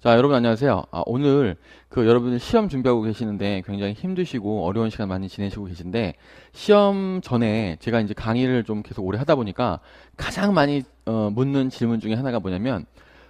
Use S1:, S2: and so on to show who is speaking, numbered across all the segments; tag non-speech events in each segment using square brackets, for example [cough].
S1: 자, 여러분 안녕하세요. 아, 오늘 그 여러분들 시험 준비하고 계시는데 굉장히 힘드시고 어려운 시간 많이 지내시고 계신데 시험 전에 제가 이제 강의를 좀 계속 오래 하다 보니까 가장 많이 어, 묻는 질문 중에 하나가 뭐냐면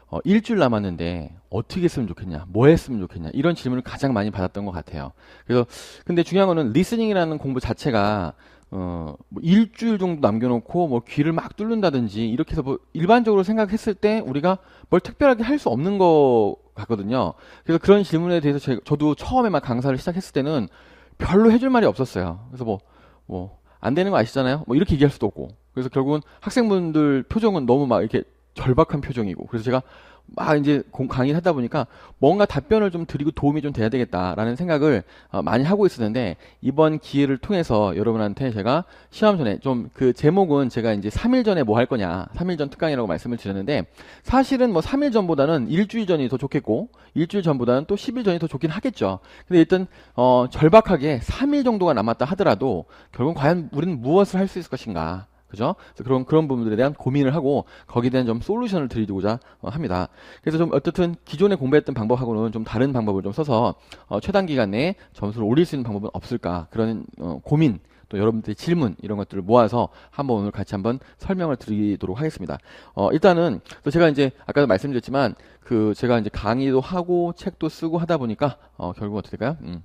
S1: 어, 일주일 남았는데 어떻게 했으면 좋겠냐, 뭐 했으면 좋겠냐 이런 질문을 가장 많이 받았던 것 같아요. 그래서 근데 중요한 거는 리스닝이라는 공부 자체가 어, 뭐 일주일 정도 남겨놓고 뭐 귀를 막 뚫는다든지 이렇게 해서 뭐 일반적으로 생각했을 때 우리가 뭘 특별하게 할 수 없는 거 같거든요. 그래서 그런 질문에 대해서 제, 저도 처음에 막 강사를 시작했을 때는 별로 해줄 말이 없었어요. 그래서 뭐, 뭐, 안 되는 거 아시잖아요? 뭐 이렇게 얘기할 수도 없고. 그래서 결국은 학생분들 표정은 너무 막 이렇게 절박한 표정이고 그래서 제가 막 이제 강의를 하다 보니까 뭔가 답변을 좀 드리고 도움이 좀 돼야 되겠다라는 생각을 어, 많이 하고 있었는데 이번 기회를 통해서 여러분한테 제가 시험 전에 좀 그 제목은 제가 이제 3일 전에 뭐 할 거냐 3일 전 특강이라고 말씀을 드렸는데 사실은 뭐 3일 전보다는 일주일 전이 더 좋겠고 일주일 전보다는 또 10일 전이 더 좋긴 하겠죠. 근데 일단 어, 절박하게 3일 정도가 남았다 하더라도 결국 과연 우리는 무엇을 할 수 있을 것인가 그죠? 그래서 그런 그런 부분들에 대한 고민을 하고 거기에 대한 좀 솔루션을 드리고자 어, 합니다. 그래서 좀 어쨌든 기존에 공부했던 방법하고는 좀 다른 방법을 좀 써서 어, 최단 기간 내에 점수를 올릴 수 있는 방법은 없을까 그런 어, 고민 또 여러분들의 질문 이런 것들을 모아서 한번 오늘 같이 한번 설명을 드리도록 하겠습니다. 어, 일단은 또 제가 이제 아까도 말씀드렸지만 그 제가 이제 강의도 하고 책도 쓰고 하다 보니까 어, 결국 어떻게 될까요? 음.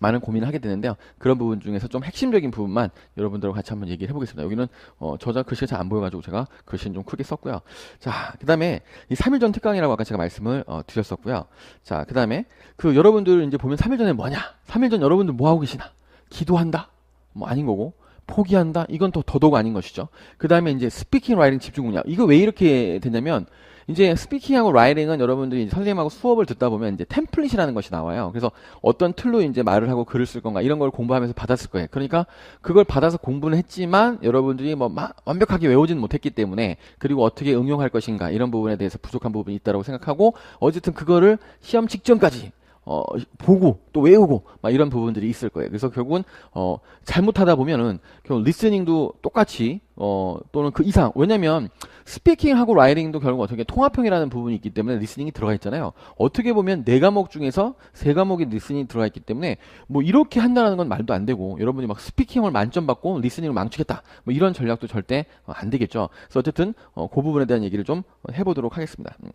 S1: 많은 고민을 하게 되는데요. 그런 부분 중에서 좀 핵심적인 부분만 여러분들과 같이 한번 얘기를 해보겠습니다. 여기는 어, 저자 글씨가 잘 안 보여가지고 제가 글씨는 좀 크게 썼고요. 자, 그 다음에 이 3일 전 특강이라고 아까 제가 말씀을 어, 드렸었고요. 자, 그 다음에 그 여러분들 이제 보면 3일 전에 뭐냐? 3일 전 여러분들 뭐 하고 계시나? 기도한다? 뭐 아닌 거고. 포기한다? 이건 더 더더욱 아닌 것이죠. 그 다음에 이제 스피킹 라이딩 집중 공략. 이거 왜 이렇게 되냐면 이제 스피킹하고 라이딩은 여러분들이 선생님하고 수업을 듣다 보면 이제 템플릿이라는 것이 나와요. 그래서 어떤 틀로 이제 말을 하고 글을 쓸 건가 이런 걸 공부하면서 받았을 거예요. 그러니까 그걸 받아서 공부는 했지만 여러분들이 뭐 완벽하게 외우지는 못했기 때문에 그리고 어떻게 응용할 것인가 이런 부분에 대해서 부족한 부분이 있다고 생각하고 어쨌든 그거를 시험 직전까지 어, 보고 또 외우고 막 이런 부분들이 있을 거예요. 그래서 결국은 어, 잘못하다 보면은 결국 리스닝도 똑같이 어, 또는 그 이상 왜냐면 스피킹하고 라이딩도 결국 어떻게 통합형이라는 부분이 있기 때문에 리스닝이 들어가 있잖아요. 어떻게 보면 네 과목 중에서 세 과목이 리스닝이 들어가 있기 때문에 뭐 이렇게 한다는 건 말도 안 되고 여러분이 막 스피킹을 만점 받고 리스닝을 망치겠다 뭐 이런 전략도 절대 어, 안 되겠죠. 그래서 어쨌든 어, 그 부분에 대한 얘기를 좀 해보도록 하겠습니다. 음.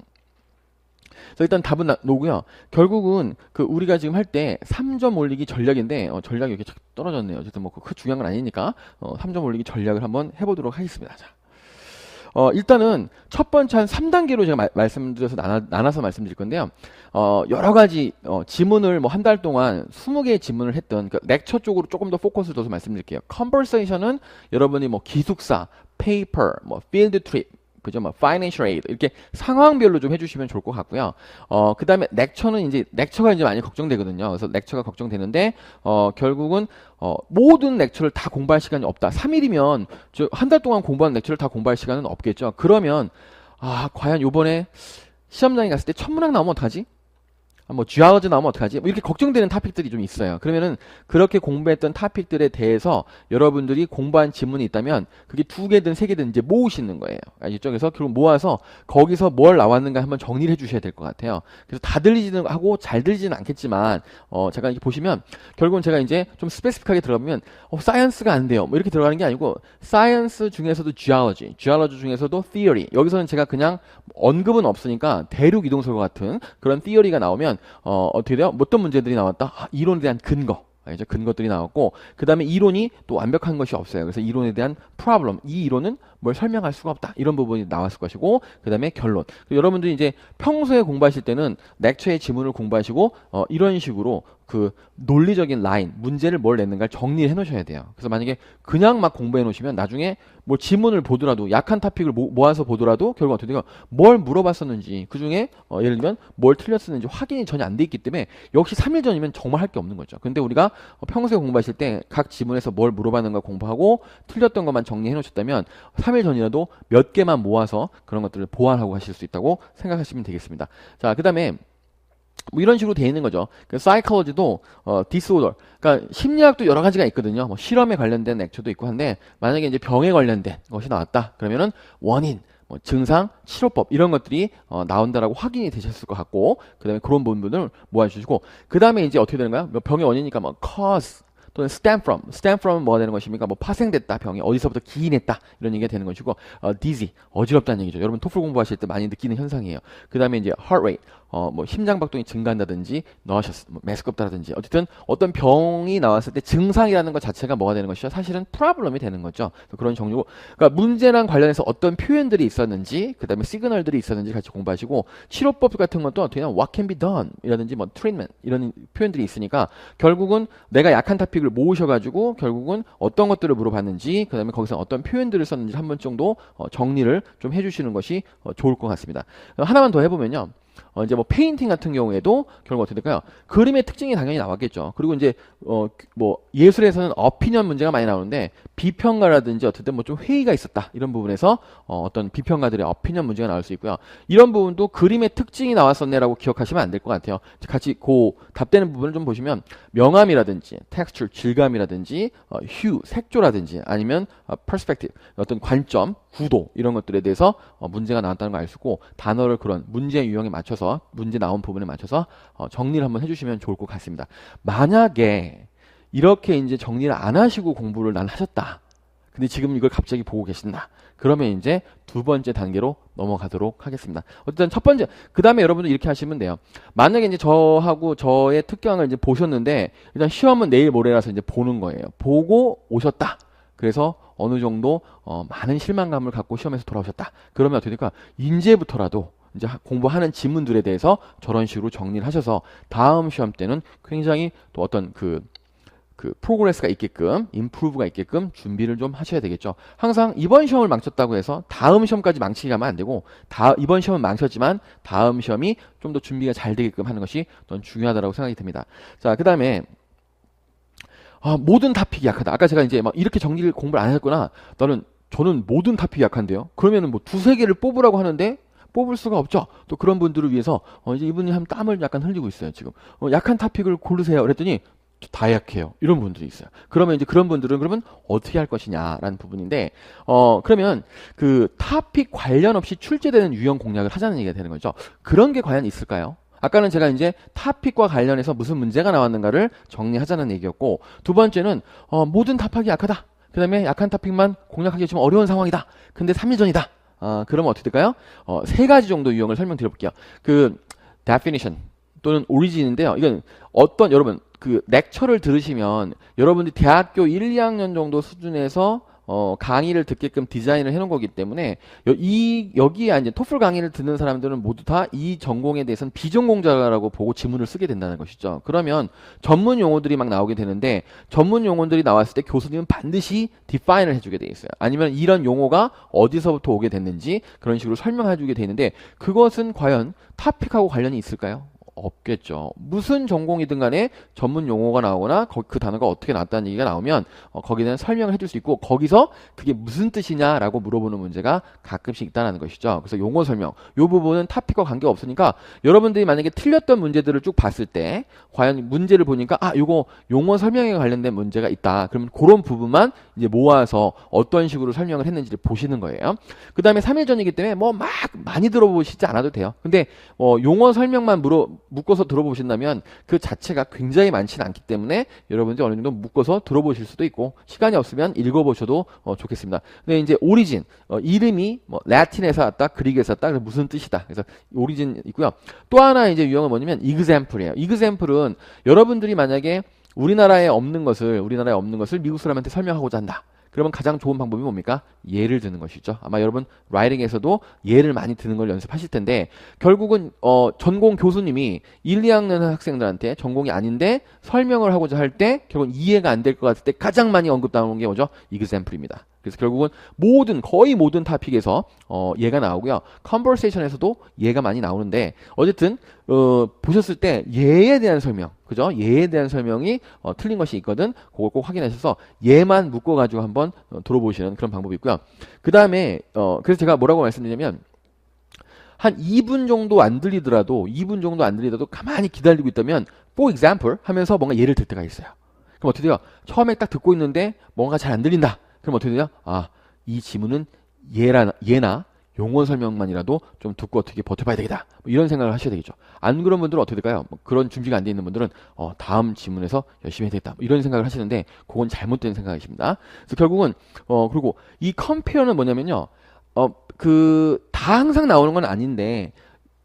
S1: 그래서 일단 답은 나, 노고요. 결국은 그 우리가 지금 할 때 3점 올리기 전략인데 어, 전략이 이렇게 떨어졌네요. 어쨌든 뭐그 그 중요한 건 아니니까 어, 3점 올리기 전략을 한번 해보도록 하겠습니다. 자. 어, 일단은 첫 번째 한 3단계로 제가 마, 말씀드려서 나눠, 서 말씀드릴 건데요. 어, 여러 가지 어, 지문을 뭐 한 달 동안 20개의 지문을 했던 그 렉처 쪽으로 조금 더 포커스를 둬서 말씀드릴게요. 컨버세이션은 여러분이 뭐 기숙사, 페이퍼, 뭐 필드 트립 그죠? 뭐 financial aid 이렇게 상황별로 좀 해주시면 좋을 것 같고요. 어 그다음에 렉처는 이제 렉처가 이제 많이 걱정되거든요. 그래서 렉처가 걱정되는데 어 결국은 어 모든 렉처를 다 공부할 시간이 없다. 3일이면 한 달 동안 공부한 렉처를 다 공부할 시간은 없겠죠. 그러면 아 과연 요번에 시험장에 갔을 때 천문학 나오면 어떡하지? 아, 뭐 쥐아워즈 나오면 어떡하지? 뭐 이렇게 걱정되는 타픽들이 좀 있어요. 그러면은 그렇게 공부했던 타픽들에 대해서 여러분들이 공부한 지문이 있다면 그게 두 개든 세 개든 이제 모으시는 거예요. 아, 이쪽에서 결국 모아서 거기서 뭘 나왔는가 한번 정리를 해주셔야 될 것 같아요. 그래서 다 들리지는 하고 잘 들리지는 않겠지만 어 잠깐 이렇게 보시면 결국은 제가 이제 좀 스페시픽하게 들어가면 어 사이언스가 안 돼요. 뭐 이렇게 들어가는 게 아니고 사이언스 중에서도 쥐아워지, 쥐아워지 중에서도 theory. 여기서는 제가 그냥 언급은 없으니까 대륙 이동설 과 같은 그런 theory가 나오면 어, 어떻게 돼요? 뭐 어떤 문제들이 나왔다? 아, 이론에 대한 근거. 이제 근거들이 나왔고 그 다음에 이론이 또 완벽한 것이 없어요. 그래서 이론에 대한 problem. 이 이론은 뭘 설명할 수가 없다 이런 부분이 나왔을 것이고 그 다음에 결론 여러분들이 이제 평소에 공부하실 때는 렉처의 지문을 공부하시고 어, 이런 식으로 그 논리적인 라인 문제를 뭘 냈는가를 정리해 놓으셔야 돼요 그래서 만약에 그냥 막 공부해 놓으시면 나중에 뭐 지문을 보더라도 약한 타픽을 모, 아서 보더라도 결국 어떻게 돼요 뭘 물어봤었는지 그중에 어, 예를 들면 뭘 틀렸었는지 확인이 전혀 안 돼 있기 때문에 역시 3일 전이면 정말 할 게 없는 거죠 근데 우리가 평소에 공부하실 때 각 지문에서 뭘 물어봤는가 공부하고 틀렸던 것만 정리해 놓으셨다면 3일 전이라도 몇 개만 모아서 그런 것들을 보완하고 하실 수 있다고 생각하시면 되겠습니다. 자, 그 다음에 뭐 이런 식으로 되어 있는 거죠. 그 사이콜로지도 어 디스오더. 그러니까 심리학도 여러 가지가 있거든요. 뭐 실험에 관련된 액초도 있고 한데 만약에 이제 병에 관련된 것이 나왔다. 그러면은 원인 뭐 증상, 치료법 이런 것들이 어 나온다라고 확인이 되셨을 것 같고 그다음에 그런 부분을 모아주시고 그다음에 이제 어떻게 되는 거야? 뭐 병의 원인이니까 뭐 cause, 또는 stem from. stem from은 뭐가 되는 것입니까? 뭐 파생됐다 병이 어디서부터 기인했다 이런 얘기가 되는 것이고 어, dizzy 어지럽다는 얘기죠. 여러분 토플 공부하실 때 많이 느끼는 현상이에요. 그다음에 이제 heart rate 어, 뭐 심장 박동이 증가한다든지 nauseous 뭐 메스껍다든지 어쨌든 어떤 병이 나왔을 때 증상이라는 것 자체가 뭐가 되는 것이죠? 사실은 프라블럼이 되는 거죠. 그런 종류고 그러니까 문제랑 관련해서 어떤 표현들이 있었는지 그다음에 시그널들이 있었는지 같이 공부하시고 치료법 같은 것도 어떻게 하면 what can be done 이라든지 뭐 treatment 이런 표현들이 있으니까 결국은 내가 약한 타픽 지식을 모으셔가지고 결국은 어떤 것들을 물어봤는지 그 다음에 거기서 어떤 표현들을 썼는지 한 번 정도 어, 정리를 좀 해주시는 것이 어, 좋을 것 같습니다. 어, 하나만 더 해보면요. 어, 이제 뭐 페인팅 같은 경우에도 결국 어떻게 될까요? 그림의 특징이 당연히 나왔겠죠. 그리고 이제 어, 뭐 예술에서는 어피니언 문제가 많이 나오는데 비평가라든지 어쨌든 뭐 좀 회의가 있었다 이런 부분에서 어, 떤 비평가들의 어피니언 문제가 나올 수 있고요. 이런 부분도 그림의 특징이 나왔었네라고 기억하시면 안 될 것 같아요. 같이 그 답되는 부분을 좀 보시면 명암이라든지 텍스처 질감이라든지 어, 휴 색조라든지 아니면 퍼스펙 r s p 어떤 관점 구도 이런 것들에 대해서 어, 문제가 나왔다는 걸 알 수 있고 단어를 그런 문제 유형에 맞 맞춰서 문제 나온 부분에 맞춰서 어, 정리를 한번 해주시면 좋을 것 같습니다. 만약에 이렇게 이제 정리를 안 하시고 공부를 난 하셨다. 근데 지금 이걸 갑자기 보고 계신다. 그러면 이제 두 번째 단계로 넘어가도록 하겠습니다. 어쨌든 첫 번째, 그 다음에 여러분들 이렇게 하시면 돼요. 만약에 이제 저하고 저의 특강을 이제 보셨는데, 일단 시험은 내일 모레라서 이제 보는 거예요. 보고 오셨다. 그래서 어느 정도, 어, 많은 실망감을 갖고 시험에서 돌아오셨다. 그러면 어떻게 될까? 인제부터라도 이제 공부하는 지문들에 대해서 저런 식으로 정리를 하셔서 다음 시험 때는 굉장히 또 어떤 그, 그 프로그레스가 있게끔, 임프루브가 있게끔 준비를 좀 하셔야 되겠죠. 항상 이번 시험을 망쳤다고 해서 다음 시험까지 망치게 하면 안 되고, 다, 이번 시험은 망쳤지만 다음 시험이 좀 더 준비가 잘 되게끔 하는 것이 더중요하다고 생각이 듭니다. 자, 그 다음에 아, 모든 탑픽이 약하다. 아까 제가 이제 막 이렇게 정리를 공부를 안했구나 나는 저는 모든 탑픽이 약한데요. 그러면뭐 두 세 개를 뽑으라고 하는데 뽑을 수가 없죠. 또 그런 분들을 위해서 어, 이제 이분이 한 땀을 약간 흘리고 있어요. 지금 어, 약한 탑픽을 고르세요. 그랬더니 다 약해요. 이런 분들이 있어요. 그러면 이제 그런 분들은 그러면 어떻게 할 것이냐라는 부분인데, 어, 그러면 그 탑픽 관련 없이 출제되는 유형 공략을 하자는 얘기가 되는 거죠. 그런 게 과연 있을까요? 아까는 제가 이제 탑픽과 관련해서 무슨 문제가 나왔는가를 정리하자는 얘기였고, 두 번째는, 어, 모든 탑픽기 약하다. 그 다음에 약한 탑픽만 공략하기 좀 어려운 상황이다. 근데 3일 전이다. 어, 그러면 어떻게 될까요? 어, 세 가지 정도 유형을 설명드려볼게요. 그 definition 또는 origin인데요. 이건 어떤 여러분 그 렉처를 들으시면 여러분들이 대학교 1, 2학년 정도 수준에서 어, 강의를 듣게끔 디자인을 해놓은 거기 때문에 여, 이 여기에 이제 토플 강의를 듣는 사람들은 모두 다 이 전공에 대해서는 비전공자라고 보고 지문을 쓰게 된다는 것이죠. 그러면 전문 용어들이 막 나오게 되는데 전문 용어들이 나왔을 때 교수님은 반드시 디파인을 해주게 돼 있어요. 아니면 이런 용어가 어디서부터 오게 됐는지 그런 식으로 설명해주게 되는데 그것은 과연 타픽하고 관련이 있을까요? 없겠죠. 무슨 전공이든 간에 전문 용어가 나오거나 그 단어가 어떻게 나왔다는 얘기가 나오면 어, 거기에 대한 설명을 해줄 수 있고 거기서 그게 무슨 뜻이냐라고 물어보는 문제가 가끔씩 있다는 것이죠. 그래서 용어 설명 요 부분은 탑픽과 관계없으니까 여러분들이 만약에 틀렸던 문제들을 쭉 봤을 때 과연 문제를 보니까 아요거 용어 설명에 관련된 문제가 있다. 그러면 그런 부분만 이제 모아서 어떤 식으로 설명을 했는지를 보시는 거예요. 그 다음에 3일 전이기 때문에 뭐 막 많이 들어보시지 않아도 돼요. 근데 어, 용어 설명만 물어, 묶어서 들어보신다면 그 자체가 굉장히 많지는 않기 때문에 여러분들 어느 정도 묶어서 들어보실 수도 있고 시간이 없으면 읽어보셔도 어, 좋겠습니다. 근데 이제 오리진 어, 이름이 뭐 라틴에서 왔다 그리스에서 왔다 그래서 무슨 뜻이다. 그래서 오리진 있고요. 또 하나 이제 유형은 뭐냐면 이그샘플이에요. 이그샘플은 여러분들이 만약에 우리나라에 없는 것을 우리나라에 없는 것을 미국 사람한테 설명하고자 한다. 그러면 가장 좋은 방법이 뭡니까? 예를 드는 것이죠. 아마 여러분 라이딩에서도 예를 많이 드는 걸 연습하실 텐데 결국은 어, 전공 교수님이 1, 2학년 학생들한테 전공이 아닌데 설명을 하고자 할 때 결국 이해가 안 될 것 같을 때 가장 많이 언급당하는 게 뭐죠? 이그샘플입니다. 그래서 결국은 모든 거의 모든 타픽에서 어, 얘가 나오고요. 컨버세이션에서도 얘가 많이 나오는데 어쨌든 어, 보셨을 때 얘에 대한 설명, 그죠? 얘에 대한 설명이 어, 틀린 것이 있거든. 그걸 꼭 확인하셔서 얘만 묶어 가지고 한번 어, 들어보시는 그런 방법이 있고요. 그 다음에 어, 그래서 제가 뭐라고 말씀드리냐면 한 2분 정도 안 들리더라도 2분 정도 안 들리더라도 가만히 기다리고 있다면 for example 하면서 뭔가 예를 들 때가 있어요. 그럼 어떻게 돼요? 처음에 딱 듣고 있는데 뭔가 잘 안 들린다. 그럼 어떻게 되냐? 아, 이 지문은 예나, 예나 용어 설명만이라도 좀 듣고 어떻게 버텨봐야 되겠다. 뭐 이런 생각을 하셔야 되겠죠. 안 그런 분들은 어떻게 될까요? 뭐 그런 준비가 안 돼 있는 분들은 어, 다음 지문에서 열심히 해야 되겠다. 뭐 이런 생각을 하시는데 그건 잘못된 생각이십니다. 그래서 결국은 어, 그리고 이 컴페어는 뭐냐면요. 어, 그 다 항상 나오는 건 아닌데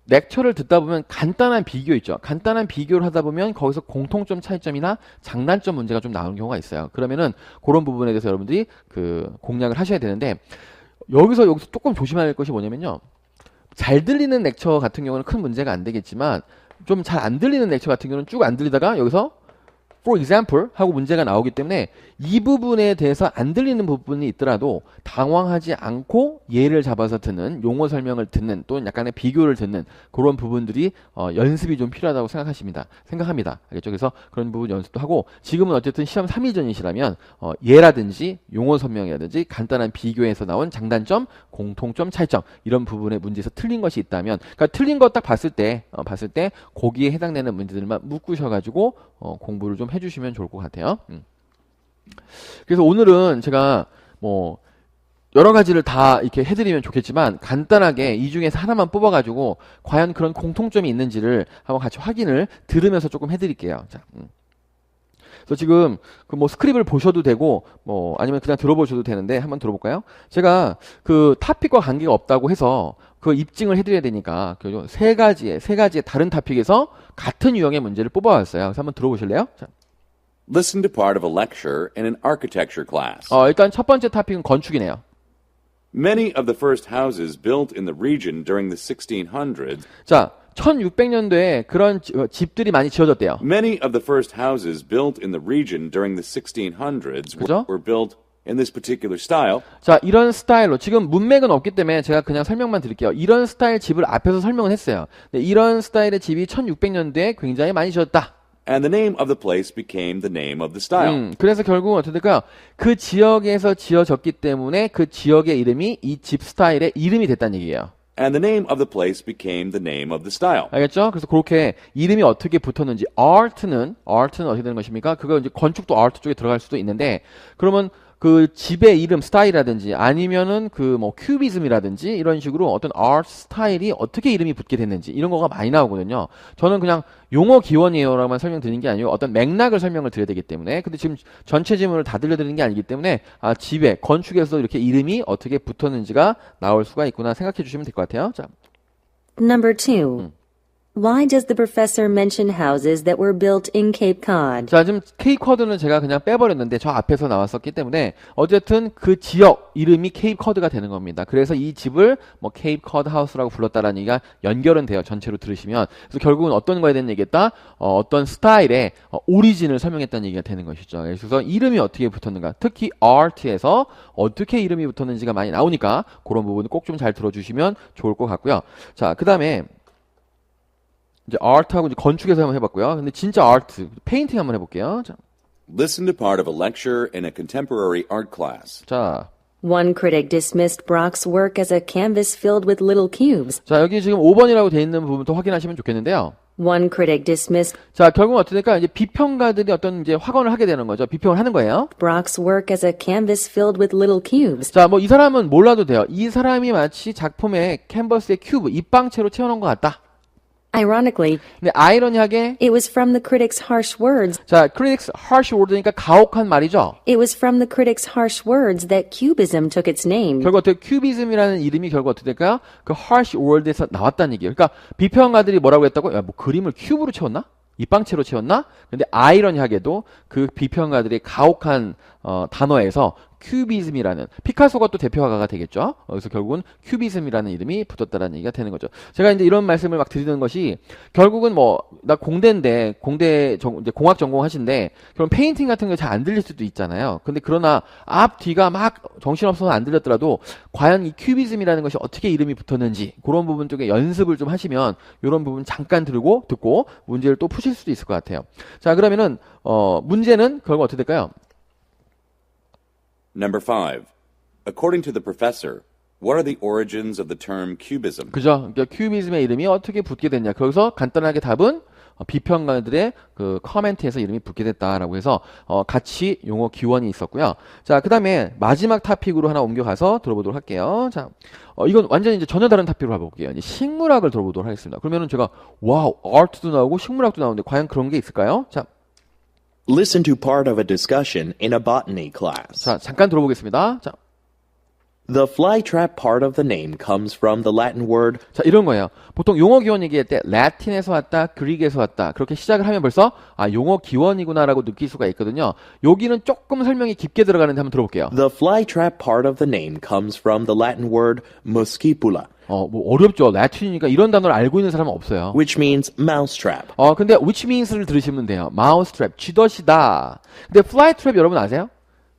S1: 렉처를 듣다 보면 간단한 비교 있죠. 간단한 비교를 하다 보면 거기서 공통점 차이점이나 장단점 문제가 좀 나오는 경우가 있어요. 그러면은 그런 부분에 대해서 여러분들이 그 공략을 하셔야 되는데 여기서 여기서 조금 조심할 해야 것이 뭐냐면요. 잘 들리는 렉처 같은 경우는 큰 문제가 안 되겠지만 좀 잘 안 들리는 렉처 같은 경우는 쭉 안 들리다가 여기서 for example 하고 문제가 나오기 때문에 이 부분에 대해서 안 들리는 부분이 있더라도 당황하지 않고 예를 잡아서 듣는 용어 설명을 듣는 또는 약간의 비교를 듣는 그런 부분들이 어, 연습이 좀 필요하다고 생각하십니다. 생각합니다. 알겠죠? 그래서 그런 부분 연습도 하고 지금은 어쨌든 시험 3일 전이시라면 어, 예라든지 용어 설명이라든지 간단한 비교에서 나온 장단점 공통점, 차이점 이런 부분의 문제에서 틀린 것이 있다면 그러니까 틀린 것 딱 봤을 때 어, 봤을 때 거기에 해당되는 문제들만 묶으셔 가지고 어, 공부를 좀해 주시면 좋을 것 같아요. 음. 그래서 오늘은 제가 뭐 여러 가지를 다 이렇게 해드리면 좋겠지만 간단하게 이 중에서 하나만 뽑아가지고 과연 그런 공통점이 있는지를 한번 같이 확인을 들으면서 조금 해드릴게요. 자, 음. 그래서 지금 그 뭐 스크립을 보셔도 되고 뭐 아니면 그냥 들어보셔도 되는데 한번 들어볼까요? 제가 그 타픽과 관계가 없다고 해서 그 입증을 해드려야 되니까 결국 그 세 가지의 세 가지의 다른 타픽에서 같은 유형의 문제를 뽑아왔어요. 그래서 한번 들어보실래요? 자. Listen to part of a lecture in an architecture class. 어, 일단 첫 번째 타픽은 건축이네요. Many of the first houses built in the region during the 1600s. 자, 1600년대에 그런 어, 집들이 많이 지어졌대요. Many of the first houses built in the region during the 1600s 그죠? were built in this particular style. 자, 이런 스타일로 지금 문맥은 없기 때문에 제가 그냥 설명만 드릴게요. 이런 스타일 집을 앞에서 설명을 했어요. 네, 이런 스타일의 집이 1600년대에 굉장히 많이 지었다. And the name of the place became the name of the style. 음, 그래서 결국은 어떻게 될까요? 그 지역에서 지어졌기 때문에 그 지역의 이름이 이 집 스타일의 이름이 됐다는 얘기예요. And the name of the place became the name of the style. 알겠죠? 그래서 그렇게 이름이 어떻게 붙었는지 art는 art는 어떻게 되는 것입니까? 그거 이제 건축도 art 쪽에 들어갈 수도 있는데 그러면 그 집의 이름 스타일이라든지 아니면은 그 뭐 큐비즘이라든지 이런 식으로 어떤 아트 스타일이 어떻게 이름이 붙게 됐는지 이런 거가 많이 나오거든요. 저는 그냥 용어 기원이에요라고만 설명드리는 게 아니고 어떤 맥락을 설명을 드려야 되기 때문에 근데 지금 전체 질문을다 들려드리는 게 아니기 때문에 아 집에 건축에서 이렇게 이름이 어떻게 붙었는지가 나올 수가 있구나 생각해 주시면 될 것 같아요. 자. Number two. 음. Why does the professor mention houses that were built in Cape Cod? 자, 지금 케이 p e c 는 제가 그냥 빼버렸는데 저 앞에서 나왔었기 때문에 어쨌든 그 지역 이름이 케이 p e c 가 되는 겁니다. 그래서 이 집을 뭐 c a p 드하우스라고 불렀다라는 얘기가 연결은 돼요. 전체로 들으시면. 그래서 결국은 어떤 거에 대한 얘기했다 어, 떤 스타일의 어, 오리진을 설명했다는 얘기가 되는 것이죠. 그래서 이름이 어떻게 붙었는가? 특히 art에서 어떻게 이름이 붙었는지가 많이 나오니까 그런 부분 꼭 좀 잘 들어주시면 좋을 것 같고요. 자, 그 다음에 이제 아트하고 이제 건축에서 한번 해봤고요. 근데 진짜 아트, 페인팅 한번 해볼게요. 자, Listen to part of a lecture in a contemporary art class. 자, One critic dismissed Brock's work as a canvas filled with little cubes. 자 여기 지금 5번이라고 돼 있는 부분도 확인하시면 좋겠는데요. One critic dismissed 자 결국 어떻게 될까? 이제 비평가들이 어떤 이제 확언을 하게 되는 거죠. 비평을 하는 거예요. Brock's work as a canvas filled with little cubes. 자뭐 이 사람은 몰라도 돼요. 이 사람이 마치 작품의 캔버스의 큐브, 입방체로 채워놓은 것 같다. Ironically, 근데 아이러니하게 it was from the critic's harsh words. 자, critics harsh word니까 가혹한 말이죠. It was from the critic's harsh words that cubism took its name. 결국 어떻게 큐비즘이라는 이름이 결국 어떻게 될까? 그 harsh word에서 나왔다는 얘기예요. 그러니까 비평가들이 뭐라고 했다고? 야, 뭐 그림을 큐브로 채웠나? 입방체로 채웠나? 근데 아이러니하게도 그 비평가들의 가혹한 어, 단어에서 큐비즘이라는 피카소가 또 대표 화가가 되겠죠. 어, 그래서 결국은 큐비즘이라는 이름이 붙었다라는 얘기가 되는 거죠. 제가 이제 이런 말씀을 막 드리는 것이 결국은 뭐 나 공대인데 공대 정, 이제 공학 전공하신데 그럼 페인팅 같은 게 잘 안 들릴 수도 있잖아요. 근데 그러나 앞 뒤가 막 정신없어서 안 들렸더라도 과연 이 큐비즘이라는 것이 어떻게 이름이 붙었는지 그런 부분 쪽에 연습을 좀 하시면 이런 부분 잠깐 들고 듣고 문제를 또 푸실 수도 있을 것 같아요. 자 그러면은 어 문제는 결국 어떻게 될까요? Number 5. According to the professor, What are the origins of the term cubism? 그죠? 그러니까 큐비즘의 이름이 어떻게 붙게 됐냐. 거기서 간단하게 답은 어, 비평가들의 그 커멘트에서 이름이 붙게 됐다라고 해서 어, 같이 용어 기원이 있었고요. 자, 그다음에 마지막 타픽으로 하나 옮겨가서 들어보도록 할게요. 자, 어, 이건 완전히 이제 전혀 다른 타픽으로 가볼게요. 이제 식물학을 들어보도록 하겠습니다. 그러면은 제가 와우, 아트도 나오고 식물학도 나오는데 과연 그런 게 있을까요? 자, Listen to part of a discussion in a botany class. 자, 잠깐 들어보겠습니다. 자. The flytrap part of the name comes from the Latin word. 자, 이런 거예요. 보통 용어 기원 얘기할 때 라틴에서 왔다, 그릭에서 리 왔다. 그렇게 시작을 하면 벌써 아, 용어 기원이구나라고 느낄 수가 있거든요. 여기는 조금 설명이 깊게 들어가는데 한번 들어볼게요. The flytrap part of the name comes from the Latin word muscipula. 어, 뭐 어렵죠. 라틴이니까 이런 단어를 알고 있는 사람은 없어요. Which means mousetrap. 어, 근데 which means를 들으시면 돼요. mousetrap, 쥐덫이다. 근데 flytrap 여러분 아세요?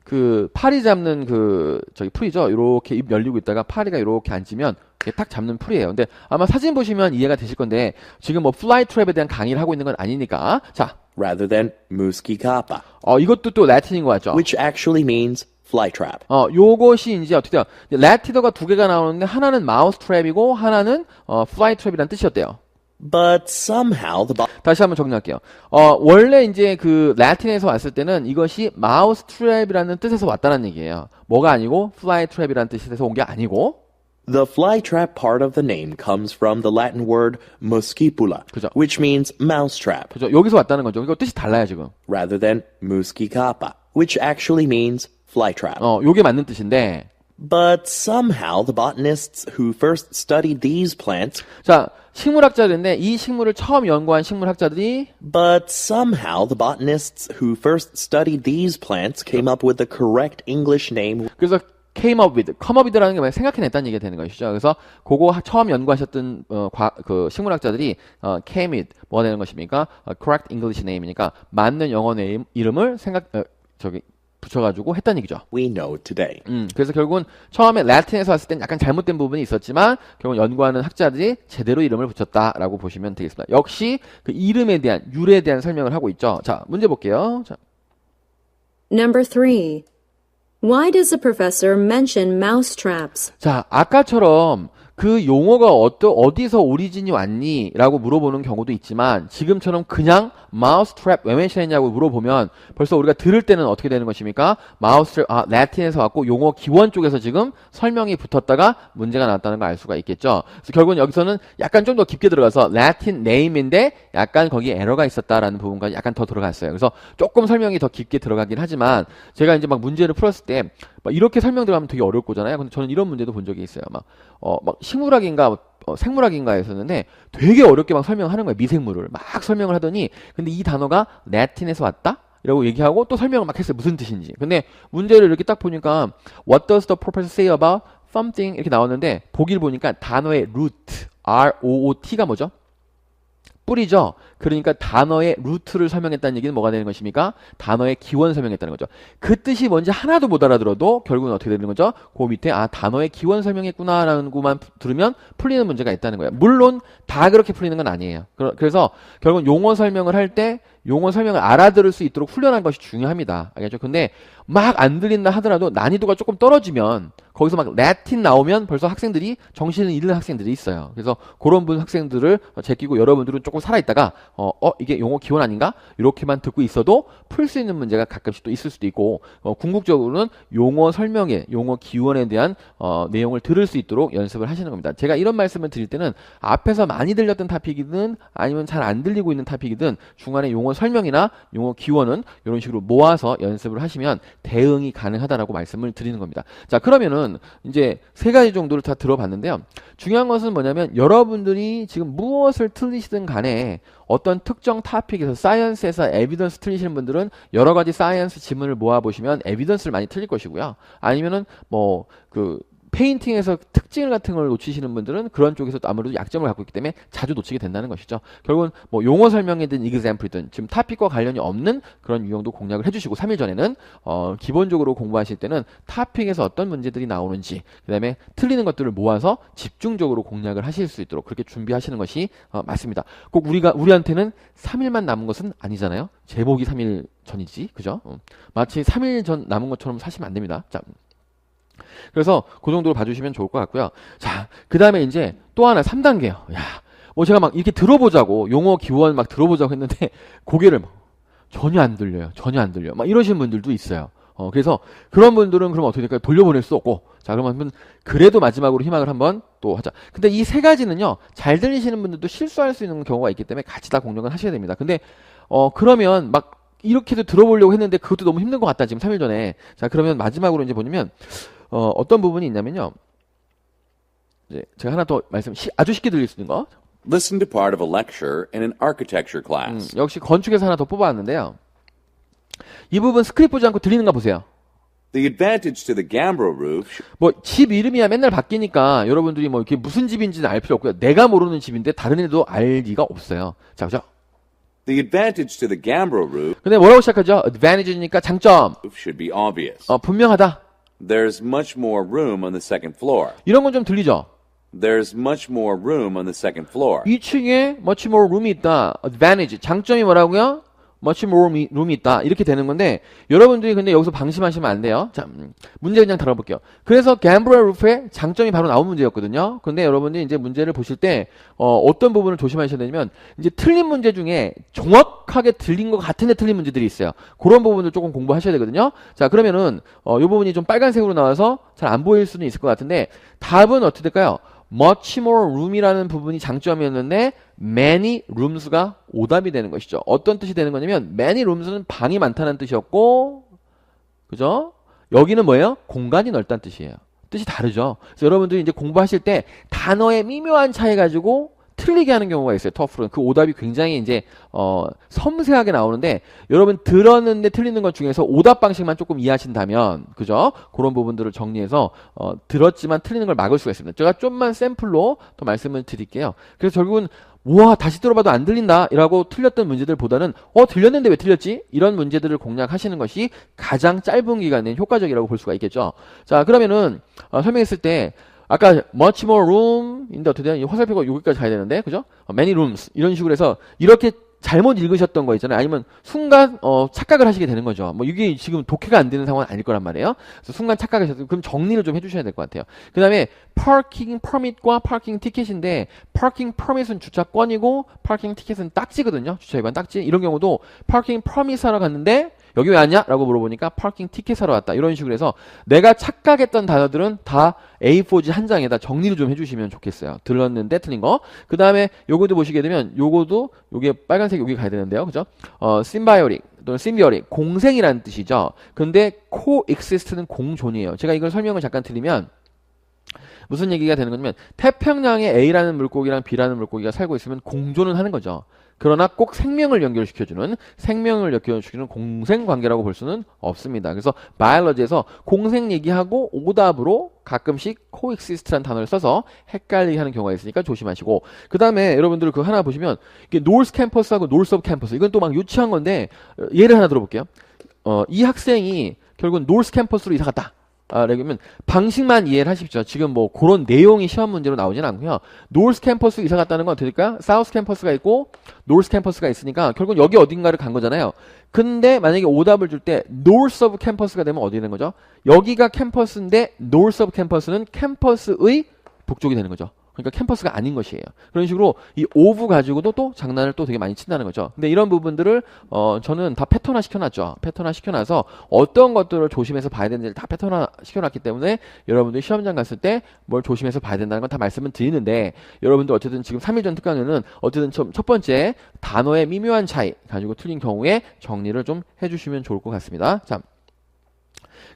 S1: 그 파리 잡는 그 저기 풀이죠. 이렇게 입 열리고 있다가 파리가 이렇게 앉으면 딱 잡는 풀이에요. 근데 아마 사진 보시면 이해가 되실 건데 지금 뭐 플라이 트랩에 대한 강의를 하고 있는 건 아니니까. 자, rather than muscicapa. 어, 이것도 또 라틴인 거 같죠. which actually means fly trap. 어, 요것이 이제 어떻게 돼요? 래티더가 두 개가 나오는데 하나는 마우스 트랩이고 하나는 어, fly trap이란 뜻이었대요. But somehow the 다시 한번 정리할게요. 어, 원래 이제 그 라틴에서 왔을 때는 이것이 마우스 트랩이라는 뜻에서 왔다는 얘기예요. 뭐가 아니고 fly trap이라는 뜻에서 온 게 아니고 The fly trap part of the name comes from the Latin word muscipula, 그죠. which means mouse trap, 그죠? 여기서 왔다는 거죠. 이거 뜻이 달라요, 지금. rather than muscicapa, which actually means flytrap. 어, 요게 맞는 뜻인데. But somehow the botanists who first studied these plants. 자, 식물학자들인데 이 식물을 처음 연구한 식물학자들이 But somehow the botanists who first studied these plants came up with the correct English name. 그래서 came up with, come up with라는 게 뭐냐 생각해냈다는 얘기가 되는 것이죠. 그래서 그거 처음 연구하셨던 어, 과, 그 식물학자들이 어, came with 뭐가 되는 것입니까? 어, correct English name이니까 맞는 영어 네임, 이름을 생각 어, 저기 붙여가지고 했다는 얘기죠. We know today. 음, 그래서 결국은 처음에 라틴에서 왔을 땐 약간 잘못된 부분이 있었지만 결국 연구하는 학자들이 제대로 이름을 붙였다라고 보시면 되겠습니다. 역시 그 이름에 대한 유래에 대한 설명을 하고 있죠. 자, 문제 볼게요. 자. Number three. Why does the professor mention mouse traps? 자, 아까처럼 그 용어가 어떠, 어디서 오리진이 왔니? 라고 물어보는 경우도 있지만 지금처럼 그냥 마우스트랩 왜 맨션했냐고 물어보면 벌써 우리가 들을 때는 어떻게 되는 것입니까? 마우스트랩, 아, 라틴에서 왔고 용어 기원 쪽에서 지금 설명이 붙었다가 문제가 나왔다는 걸 알 수가 있겠죠. 그래서 결국은 여기서는 약간 좀 더 깊게 들어가서 라틴 네임인데 약간 거기 에러가 있었다라는 부분까지 약간 더 들어갔어요. 그래서 조금 설명이 더 깊게 들어가긴 하지만 제가 이제 막 문제를 풀었을 때 막 이렇게 설명 들어가면 되게 어려울 거잖아요. 근데 저는 이런 문제도 본 적이 있어요. 막, 어, 막 식물학인가 어, 생물학인가였었는데 되게 어렵게 막 설명하는 거예요. 미생물을 막 설명을 하더니 근데 이 단어가 네틴에서 왔다? 라고 얘기하고 또 설명을 막 했어요. 무슨 뜻인지. 근데 문제를 이렇게 딱 보니까 what does the professor say about something 이렇게 나왔는데 보기를 보니까 단어의 root R O O T가 뭐죠? 뿌리죠. 그러니까 단어의 루트를 설명했다는 얘기는 뭐가 되는 것입니까? 단어의 기원 설명했다는 거죠. 그 뜻이 뭔지 하나도 못 알아들어도 결국은 어떻게 되는 거죠? 그 밑에 아 단어의 기원 설명했구나라는 것만 들으면 풀리는 문제가 있다는 거예요. 물론 다 그렇게 풀리는 건 아니에요. 그래서 결국은 용어 설명을 할때 용어 설명을 알아들을 수 있도록 훈련한 것이 중요합니다. 알겠죠? 근데 막 안 들린다 하더라도 난이도가 조금 떨어지면 거기서 막 라틴 나오면 벌써 학생들이 정신을 잃는 학생들이 있어요. 그래서 그런 분 학생들을 제끼고 여러분들은 조금 살아있다가 어, 어 이게 용어 기원 아닌가? 이렇게만 듣고 있어도 풀 수 있는 문제가 가끔씩 또 있을 수도 있고 어, 궁극적으로는 용어 설명에 용어 기원에 대한 어, 내용을 들을 수 있도록 연습을 하시는 겁니다. 제가 이런 말씀을 드릴 때는 앞에서 많이 들렸던 타픽이든 아니면 잘 안 들리고 있는 타픽이든 중간에 용어 설명이나 용어 기원은 이런 식으로 모아서 연습을 하시면 대응이 가능하다라고 말씀을 드리는 겁니다. 자, 그러면은 이제 세 가지 정도를 다 들어봤는데요. 중요한 것은 뭐냐면 여러분들이 지금 무엇을 틀리시든 간에 어떤 특정 타픽에서 사이언스에서 에비던스 틀리시는 분들은 여러 가지 사이언스 지문을 모아 보시면 에비던스를 많이 틀릴 것이고요. 아니면은 뭐그 페인팅에서 특징 같은 걸 놓치시는 분들은 그런 쪽에서 아무래도 약점을 갖고 있기 때문에 자주 놓치게 된다는 것이죠. 결국은 뭐 용어 설명이든 이 x a m p l 든 지금 타픽과 관련이 없는 그런 유형도 공략을 해주시고 3일 전에는 어, 기본적으로 공부하실 때는 타픽에서 어떤 문제들이 나오는지 그 다음에 틀리는 것들을 모아서 집중적으로 공략을 하실 수 있도록 그렇게 준비하시는 것이 어, 맞습니다. 꼭 우리가 우리한테는 3일만 남은 것은 아니잖아요. 제목이 3일 전이지, 그죠? 어. 마치 3일 전 남은 것처럼 사시면 안 됩니다. 자, 그래서 그 정도로 봐주시면 좋을 것 같고요. 자, 그 다음에 이제 또 하나 3단계요. 야, 뭐 제가 막 이렇게 들어보자고 용어 기원 호막 들어보자고 했는데 [laughs] 고개를 막 전혀 안 들려요. 전혀 안 들려. 막이러시는 분들도 있어요. 어, 그래서 그런 분들은 그럼 어떻게 될까요? 돌려보낼 수 없고. 자, 그러면 그래도 마지막으로 희망을 한번 또 하자. 근데 이 세 가지는요, 잘 들리시는 분들도 실수할 수 있는 경우가 있기 때문에 같이 다공정을 하셔야 됩니다. 근데, 어, 그러면 막 이렇게도 들어보려고 했는데 그것도 너무 힘든 것 같다 지금 3일 전에 자 그러면 마지막으로 이제 보면 어, 어떤 부분이 있냐면요 이제 제가 하나 더 말씀 시, 아주 쉽게 들릴 수 있는 거 Listen to part of a lecture in an architecture class. 음, 역시 건축에서 하나 더 뽑아왔는데요. 이 부분 스크립 보지 않고 들리는가 보세요. The advantage to the Gambro roof. 뭐 집 이름이야 맨날 바뀌니까 여러분들이 뭐 이게 무슨 집인지는 알 필요 없고요. 내가 모르는 집인데 다른 애도 알 리가 없어요. 자, 그죠? The advantage to the Gambro roof. 근데 뭐라고 시작하죠? advantage니까 장점. should be obvious. 어, 분명하다. There's much more room on the second floor. 이런 건 좀 들리죠? There's much more room on the second floor. 2층에 much more room이 있다. advantage. 장점이 뭐라고요? much more room이, 있다. 이렇게 되는 건데 여러분들이 근데 여기서 방심하시면 안 돼요. 자, 음, 문제 그냥 다뤄볼게요. 그래서 gambler roof의 장점이 바로 나온 문제였거든요. 근데 여러분들이 이제 문제를 보실 때 어, 떤 부분을 조심하셔야 되냐면 이제 틀린 문제 중에 정확하게 들린 것 같은데 틀린 문제들이 있어요. 그런 부분을 조금 공부하셔야 되거든요. 자, 그러면은 어, 이 부분이 좀 빨간색으로 나와서 잘 안 보일 수는 있을 것 같은데 답은 어떻게 될까요? much more room이라는 부분이 장점이었는데 many rooms가 오답이 되는 것이죠. 어떤 뜻이 되는 거냐면 many rooms는 방이 많다는 뜻이었고 그죠? 여기는 뭐예요? 공간이 넓다는 뜻이에요. 뜻이 다르죠. 그래서 여러분들이 이제 공부하실 때 단어의 미묘한 차이 가지고 틀리게 하는 경우가 있어요. 터프로는 그 오답이 굉장히 이제 어, 섬세하게 나오는데 여러분 들었는데 틀리는 것 중에서 오답 방식만 조금 이해하신다면 그죠? 그런 부분들을 정리해서 어, 들었지만 틀리는 걸 막을 수가 있습니다. 제가 좀만 샘플로 더 말씀을 드릴게요. 그래서 결국은 우와 다시 들어봐도 안 들린다 라고 틀렸던 문제들보다는 어 들렸는데 왜 틀렸지 이런 문제들을 공략하시는 것이 가장 짧은 기간에 효과적이라고 볼 수가 있겠죠 자 그러면은 어, 설명했을 때 아까 much more room인데 어떻게 되냐? 화살표가 여기까지 가야 되는데, 그죠? 어, many rooms 이런 식으로 해서 이렇게 잘못 읽으셨던 거 있잖아요. 아니면 순간 어, 착각을 하시게 되는 거죠. 뭐 이게 지금 독해가 안 되는 상황은 아닐 거란 말이에요. 그래서 순간 착각하셨어요. 그럼 정리를 좀 해주셔야 될 것 같아요. 그 다음에 parking permit과 parking 티켓인데 parking permit은 주차권이고 parking 티켓은 딱지거든요. 주차 위반 딱지 이런 경우도 parking permit 사러 갔는데 여기 왜 왔냐? 라고 물어보니까 파킹 티켓 사러 왔다. 이런 식으로 해서 내가 착각했던 단어들은 다 A4지 한 장에다 정리를 좀 해주시면 좋겠어요. 들렀는데 틀린 거. 그 다음에 요것도 보시게 되면 요것도 요게 빨간색 여기 가야 되는데요. 그죠? 어, 심바이오릭 또는 심비어릭 공생이라는 뜻이죠. 근데 코엑시스트는 공존이에요. 제가 이걸 설명을 잠깐 드리면 무슨 얘기가 되는 거냐면 태평양에 A라는 물고기랑 B라는 물고기가 살고 있으면 공존은 하는 거죠. 그러나 꼭 생명을 연결시켜주는 생명을 연결시켜주는 공생 관계라고 볼 수는 없습니다. 그래서 바이올로지에서 공생 얘기하고 오답으로 가끔씩 코엑시스트라는 단어를 써서 헷갈리게 하는 경우가 있으니까 조심하시고 그 다음에 여러분들 그 하나 보시면 이게 노스 캠퍼스하고 노스 업 캠퍼스 이건 또 막 유치한 건데 어, 예를 하나 들어볼게요. 어, 이 학생이 결국은 노스 캠퍼스로 이사 갔다. 아, 그러면 방식만 이해를 하십시오. 지금 뭐 그런 내용이 시험 문제로 나오진 않고요. 노스 캠퍼스 이사 갔다는 건어떻게될까요 사우스 캠퍼스가 있고 노스 캠퍼스가 있으니까 결국은 여기 어딘가를 간 거잖아요. 근데 만약에 오답을 줄 때 노스 오브 캠퍼스가 되면 어디 있는 거죠? 여기가 캠퍼스인데 노스 오브 캠퍼스는 캠퍼스의 북쪽이 되는 거죠. 그러니까 캠퍼스가 아닌 것이에요. 그런 식으로 이 오브 가지고도 또 장난을 또 되게 많이 친다는 거죠. 근데 이런 부분들을 어 저는 다 패턴화 시켜놨죠. 패턴화 시켜놔서 어떤 것들을 조심해서 봐야 되는지를 다 패턴화 시켜놨기 때문에 여러분들이 시험장 갔을 때 뭘 조심해서 봐야 된다는 건 다 말씀을 드리는데 여러분들 어쨌든 지금 3일 전 특강에는 어쨌든 첫 번째 단어의 미묘한 차이 가지고 틀린 경우에 정리를 좀 해주시면 좋을 것 같습니다. 자.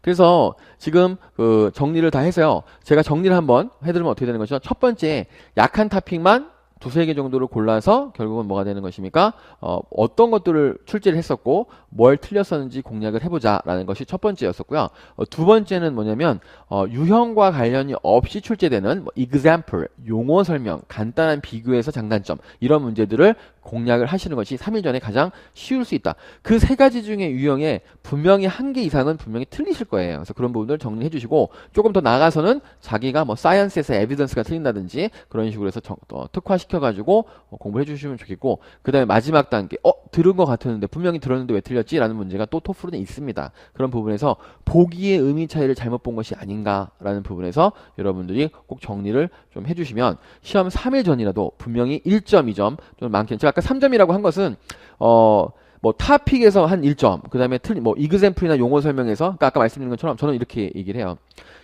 S1: 그래서 지금 그 정리를 다 해서요. 제가 정리를 한번 해드리면 어떻게 되는 것이죠? 첫 번째 약한 탑핑만 두세 개 정도를 골라서 결국은 뭐가 되는 것입니까? 어, 떤 것들을 출제를 했었고 뭘 틀렸었는지 공략을 해보자라는 것이 첫 번째였었고요. 어, 두 번째는 뭐냐면 어, 유형과 관련이 없이 출제되는 뭐 example, 용어 설명, 간단한 비교에서 장단점 이런 문제들을 공략을 하시는 것이 3일 전에 가장 쉬울 수 있다. 그 세 가지 중에 유형에 분명히 한 개 이상은 분명히 틀리실 거예요. 그래서 그런 부분들 정리해 주시고 조금 더 나가서는 아 자기가 뭐 사이언스에서 에비던스가 틀린다든지 그런 식으로 해서 정, 어, 특화시켜 가지고 어, 뭐 공부해 주시면 좋겠고 그다음에 마지막 단계 어 들은 것 같았는데 분명히 들었는데 왜 틀렸지라는 문제가 또 토플은 있습니다. 그런 부분에서 보기의 의미 차이를 잘못 본 것이 아닌가라는 부분에서 여러분들이 꼭 정리를 좀 해주시면 시험 3일 전이라도 분명히 1점, 2점 좀 많게는 제가 아까 3점이라고 한 것은 어 뭐 타픽에서 한 1점, 그 다음에 틀린 뭐 이그샘플이나 용어 설명에서 그러니까 아까 말씀드린 것처럼 저는 이렇게 얘기를 해요.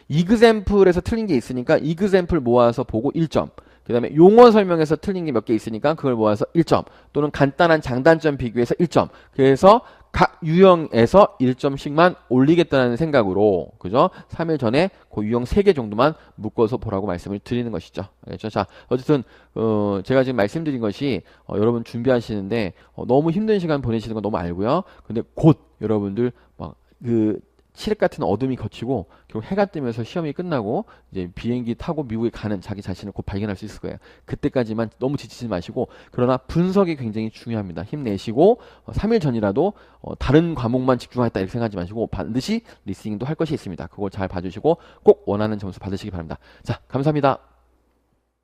S1: 이그샘플에서 틀린 게 있으니까 이그샘플 모아서 보고 1점. 그 다음에 용어 설명에서 틀린 게 몇 개 있으니까 그걸 모아서 1점 또는 간단한 장단점 비교해서 1점 그래서 각 유형에서 1점씩만 올리겠다는 생각으로 그죠? 3일 전에 그 유형 3개 정도만 묶어서 보라고 말씀을 드리는 것이죠. 알겠죠? 자, 어쨌든 어, 제가 지금 말씀드린 것이 어, 여러분 준비하시는데 어, 너무 힘든 시간 보내시는 거 너무 알고요. 근데 곧 여러분들 막그 시력 같은 어둠이 거치고 결국 해가 뜨면서 시험이 끝나고 이제 비행기 타고 미국에 가는 자기 자신을 곧 발견할 수 있을 거예요. 그때까지만 너무 지치지 마시고 그러나 분석이 굉장히 중요합니다. 힘내시고 어, 3일 전이라도 어, 다른 과목만 집중하겠다 이렇게 생각하지 마시고 반드시 리스닝도 할 것이 있습니다. 그걸 잘 봐주시고 꼭 원하는 점수 받으시기 바랍니다. 자 감사합니다.